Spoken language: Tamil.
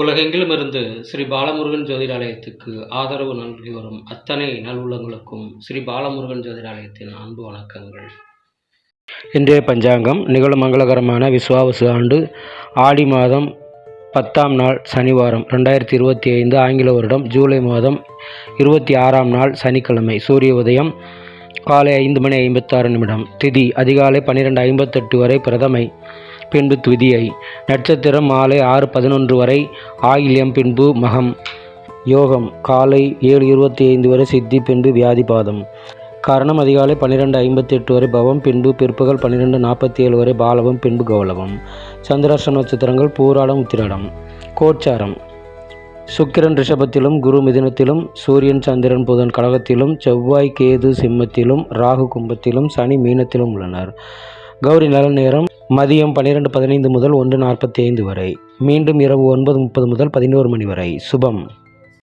உலகெங்கிலும் இருந்து ஸ்ரீ பாலமுருகன் ஜோதிடாலயத்துக்கு ஆதரவு நல்கி வரும் அத்தனை நல்வுள்ளங்களுக்கும் ஸ்ரீ பாலமுருகன் ஜோதிடாலயத்தின் அன்பு வணக்கங்கள். இன்றைய பஞ்சாங்கம் நிகழும் மங்களகரமான விஸ்வாவசு ஆண்டு ஆடி மாதம் பத்தாம் நாள் சனிவாரம் ரெண்டாயிரத்தி இருபத்தி ஐந்து ஆங்கில வருடம் ஜூலை மாதம் இருபத்தி ஆறாம் நாள் சனிக்கிழமை சூரிய உதயம் காலை ஐந்து மணி ஐம்பத்தாறு நிமிடம். திதி அதிகாலை பன்னிரெண்டு ஐம்பத்தெட்டு வரை பிரதமை. பின்பு துதியை. நட்சத்திரம் மாலை ஆறு பதினொன்று வரை ஆயில்யம் பின்பு மகம். யோகம் காலை ஏழு இருபத்தி ஐந்து வரை சித்தி பின்பு வியாதிபாதம் கரணம் அதிகாலை பன்னிரெண்டு ஐம்பத்தி எட்டு வரை பவம் பின்பு பிற்பகல் பன்னிரெண்டு நாற்பத்தி ஏழு வரை பாலவம் பின்பு கௌலவம். சந்திராஷ்ட நட்சத்திரங்கள் பூராடம் உத்திராடம். கோச்சாரம். சுக்கிரன் ரிஷபத்திலும் குரு மிதினத்திலும் சூரியன் சந்திரன் புதன் கழகத்திலும் செவ்வாய் கேது சிம்மத்திலும் ராகு கும்பத்திலும் சனி மீனத்திலும் உள்ளனர். கௌரி நல நேரம் மதியம் பன்னிரெண்டு பதினைந்து முதல் ஒன்று நாற்பத்தி ஐந்து வரை. மீண்டும் இரவு ஒன்பது முப்பது முதல் பதினோரு மணி வரை. சுபம்.